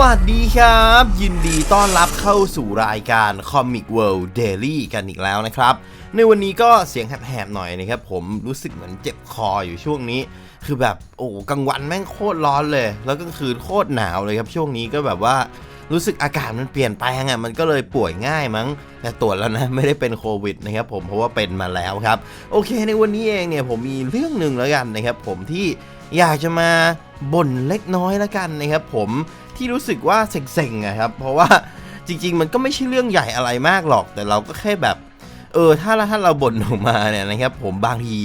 วัสดีครับ ยินดีต้อนรับเข้าสู่รายการ Comic World Daily กันอีกแล้วนะครับ ในวันนี้ก็เสียงแหบๆหน่อยนะครับ ผมรู้สึกเหมือนเจ็บคออยู่ช่วงนี้ คือแบบโอ้กลางวันแม่งโคตรร้อนเลย แล้วก็กลางคืนโคตรหนาวเลยครับ ช่วงนี้ก็แบบว่ารู้สึกอากาศมันเปลี่ยนแปลงอะมันก็เลยป่วยง่ายมั้ง แต่ตรวจแล้วนะ ไม่ได้เป็นโควิดนะครับผมเพราะว่าเป็นมาแล้วครับ โอเค ในวันนี้เองเนี่ยผมมีเรื่องหนึ่งแล้วกันนะครับผมที่อยากจะมาบ่นเล็กน้อยแล้วกันนะครับผม ที่รู้สึกว่าเซ็งๆอะครับ เพราะว่าจริง ๆ มันก็ไม่ใช่เรื่องใหญ่อะไรมากหรอก แต่เราก็แค่แบบ เออ ถ้าถ้าเราบ่นออกมาเนี่ยนะครับ ผมบางที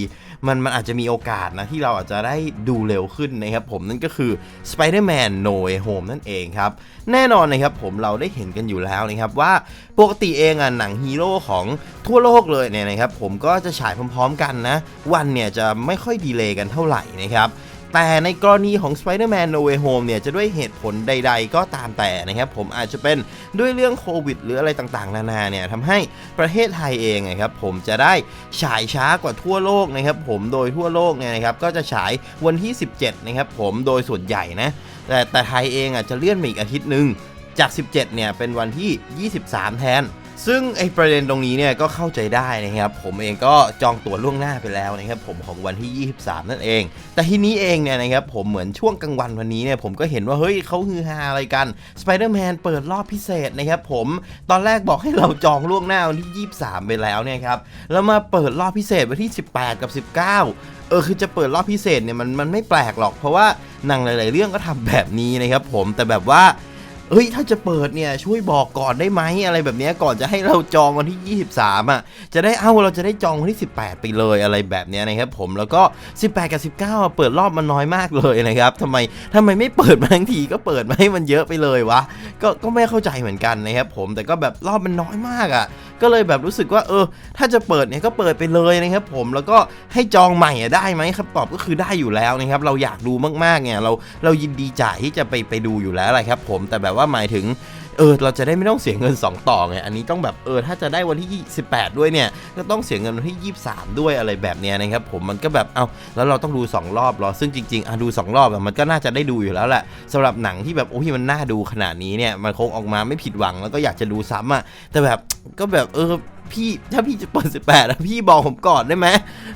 มันมันอาจจะมีโอกาสนะที่เราอาจจะได้ดูเร็วขึ้นนะครับผมนั่นก็คือ Spider-Man No Way Home นั่นเองครับ แน่นอนนะครับผมเราได้เห็นกันอยู่แล้วนะครับว่าปกติเองอะหนังฮีโร่ของทั่วโลกเลยเนี่ยนะครับผมก็จะฉายพร้อมๆกันนะ วันเนี่ยจะไม่ค่อยดีเลย์กันเท่าไหร่นะครับ แต่ในกรณีของ Spider-Man No Way Home เนี่ยจะด้วยเหตุผลใด ๆ ก็ตามแต่นะครับผมอาจจะเป็นด้วยเรื่องโควิด หรืออะไรต่างๆ นานาเนี่ยทำให้ประเทศไทยเองนะครับผมจะได้ฉายช้ากว่าทั่วโลกนะครับผมโดยทั่วโลกเนี่ยนะครับก็จะฉายวันที่ 17 นะครับผมโดยส่วนใหญ่นะแต่แต่ไทยเองอะจะเลื่อนอีกอาทิตย์หนึ่งจาก 17 เนี่ยเป็นวันที่ 23 แทน ซึ่งไอ้ประเด็นตรงนี้เนี่ยก็เข้าใจได้นะครับ ผมเองก็จองตั๋วล่วงหน้าไปแล้วนะครับผมของวันที่ 23 นั่นเอง แต่ทีนี้เองเนี่ยนะครับผมเหมือนช่วงกลางวันวันนี้เนี่ยผมก็เห็นว่าเฮ้ยเขาฮือฮาอะไรกัน Spider-Man เปิดรอบพิเศษนะครับผมตอนแรกบอกให้เราจองล่วงหน้าวันที่ 23 ไปแล้วเนี่ยครับแล้วมาเปิดรอบพิเศษวันที่ 18 กับ 19เออคือจะเปิดรอบพิเศษเนี่ยมันมันไม่แปลกหรอกเพราะว่าหนังหลาย ๆ เรื่องก็ทำแบบนี้นะครับผมแต่แบบว่า เฮ้ยถ้าจะเปิดเนี่ยช่วยบอกก่อนได้ไหมอะไรแบบเนี้ยก่อนจะให้เราจองวันที่ 23อะจะได้เอ้าเราจะได้จองวันที่ 18 ไปเลยอะไรแบบเนี้ยนะครับผมแล้วก็ 18 กับ 19 เปิดรอบมันน้อยมากเลยนะครับทำไมทำไมไม่เปิดมาทั้งทีก็เปิดมาให้มันเยอะไปเลยวะก็ก็ไม่เข้าใจเหมือนกันนะครับผมแต่ก็แบบรอบมันน้อยมากอะ ก็เลยแบบรู้สึกว่าเออ ถ้าจะเปิดเนี่ยก็เปิดไปเลยนะครับผมแล้วก็ให้จองใหม่ได้ไหมครับตอบก็คือได้อยู่แล้วนะครับเราอยากดูมากๆเนี่ยเราเรายินดีจ่ายที่จะไปไปดูอยู่แล้วอะไรครับผมแต่แบบว่าหมายถึง เออเราจะได้ไม่ต้องเสียเงิน 2 ต่อไงอันนี้ต้องแบบเออถ้าจะได้วันที่ 18 ด้วยเนี่ยก็ต้องเสียเงินวันที่ 23 ด้วยอะไรแบบเนี้ยนะครับผมมันก็แบบเอาแล้วเราต้องดู 2 รอบเหรอซึ่งจริงๆอะดู 2 รอบมันก็น่าจะได้ดูอยู่แล้วแหละสำหรับหนังที่แบบโอ้ยมันน่าดูขนาดนี้เนี่ยมันคงออกมาไม่ผิดหวังแล้วก็อยากจะดูซ้ำอะแต่แบบก็แบบเออพี่ถ้าพี่จะเปิด 18อะพี่บอกผมก่อนได้ไหม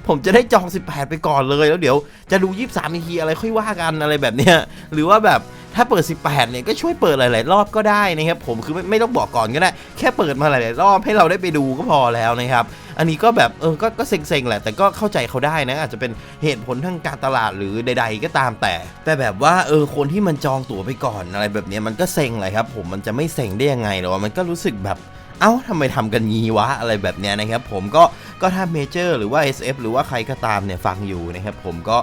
ผมจะได้จอง 18 ไปก่อนเลยแล้วเดี๋ยวจะดู 23นาทีอะไรค่อยว่ากันอะไรแบบเนี้ยหรือว่าแบบ ถ้าเปิด 18 เนี่ยก็ช่วยเปิดหลาย ๆ รอบก็ได้นะครับผมคือไม่ไม่ต้องบอกก่อนก็ได้ แค่เปิดมาหลาย ๆ รอบให้เราได้ไปดูก็พอแล้วนะครับ อันนี้ก็แบบเออก็ก็เซ็ง ๆ แหละ แต่ก็เข้าใจเขาได้นะ อาจจะเป็นเหตุผลทางการตลาดหรือใด ๆ ก็ตามแต่ แต่แบบว่าเออคนที่มันจองตั๋วไปก่อนอะไรแบบนี้มันก็เซ็งเลยครับผมมันจะไม่เซ็งได้ยังไงหรอมันก็รู้สึกแบบเอ้าทำไมทำกันงี้วะอะไรแบบเนี้ยนะครับผมก็ก็ถ้าเมเจอร์หรือว่า SF หรือว่าใครก็ตามเนี่ยฟังอยู่นะครับผมก็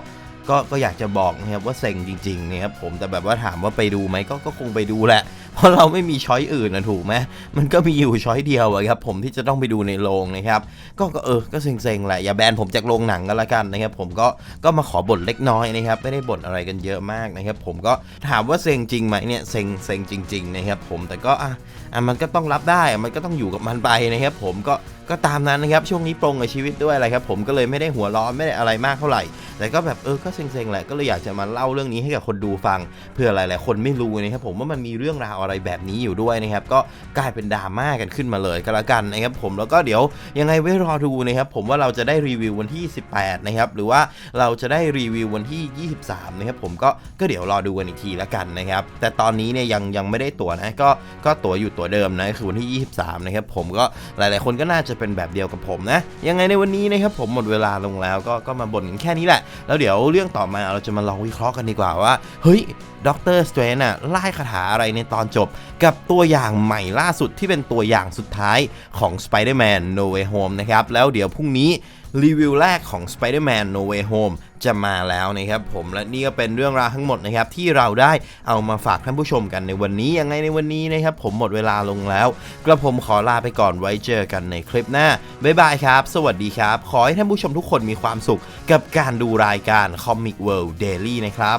ก็ก็อยากจะบอกนะครับว่าเซ็งจริงๆนะครับผมแต่แบบว่าถามว่าไปดูไหมก็ก็คงไปดูแหละ เพราะเราไม่มีช้อยอื่นนะถูกไหมมันก็มีอยู่ช้อยเดียวอะครับผมที่จะต้องไปดูในโรงนะครับก็ก็เออก็เซ็งๆแหละอย่าแบนผมจากโรงหนังกันละกันนะครับผมก็ก็มาขอบ่นเล็กน้อยนะครับไม่ได้บ่นอะไรกันเยอะมากนะครับผมก็ถามว่าเซ็งจริงไหมเนี่ยเซ็งเซ็งจริงๆนะครับผมแต่ก็อะอะมันก็ต้องรับได้มันก็ต้องอยู่กับมันไปนะครับผมก็ก็ตามนั้นนะครับช่วงนี้ปรงกับชีวิตด้วยอะไรครับผมก็เลยไม่ได้หัวร้อนไม่ได้อะไรมากเท่าไหร่ แต่ก็แบบเออก็เซ็งๆแหละก็เลยอยากจะมาเล่าเรื่องนี้ให้กับคนดูฟังเพื่อหลายๆคนไม่รู้นะครับผมว่ามันมีเรื่องราวอะไรแบบนี้อยู่ด้วยนะครับก็กลายเป็นดราม่ากันขึ้นมาเลยก็แล้วกันนะครับผมแล้วก็เดี๋ยวยังไงไว้รอดูนะครับผมว่าเราจะได้รีวิววันที่ 18 นะครับหรือว่าเราจะได้รีวิววันที่ 23 นะครับผมก็ก็เดี๋ยวรอดูกันอีกทีแล้วกันนะครับแต่ตอนนี้เนี่ยยังยังไม่ได้ตั๋วนะก็ก็ตั๋วอยู่ตั๋วเดิมนะคือวันที่ 23 นะครับผมก็หลาย ๆ คนก็น่าจะเป็นแบบเดียวกับผมนะยังไงในวันนี้นะครับผมหมดเวลาลงแล้วก็ก็มาบ่นกันแค่นี้แหละ แล้วเดี๋ยวเรื่องต่อมาเราจะมาลองวิเคราะห์กันดีกว่าว่าเฮ้ยด็อกเตอร์สเตรนน่ะไล่คาถาอะไรในตอนจบ กับตัวอย่างใหม่ล่าสุดที่เป็นตัวอย่างสุดท้ายของ Spider-Man No Way Home นะครับ แล้วเดี๋ยวพรุ่งนี้รีวิวแรกของ Spider-Man No Way Home จะมาแล้วนะครับผมและนี่ก็เป็นเรื่องราวทั้งหมดนะครับที่เราได้เอามาฝากท่านผู้ชมกันในวันนี้ยังไงในวันนี้นะครับผมหมดเวลาลงแล้ว กระผมขอลาไปก่อนไว้เจอกันในคลิปหน้า บ๊ายบายครับ สวัสดีครับ ขอให้ท่านผู้ชมทุกคนมีความสุขกับการดูรายการ Comic World Daily นะครับ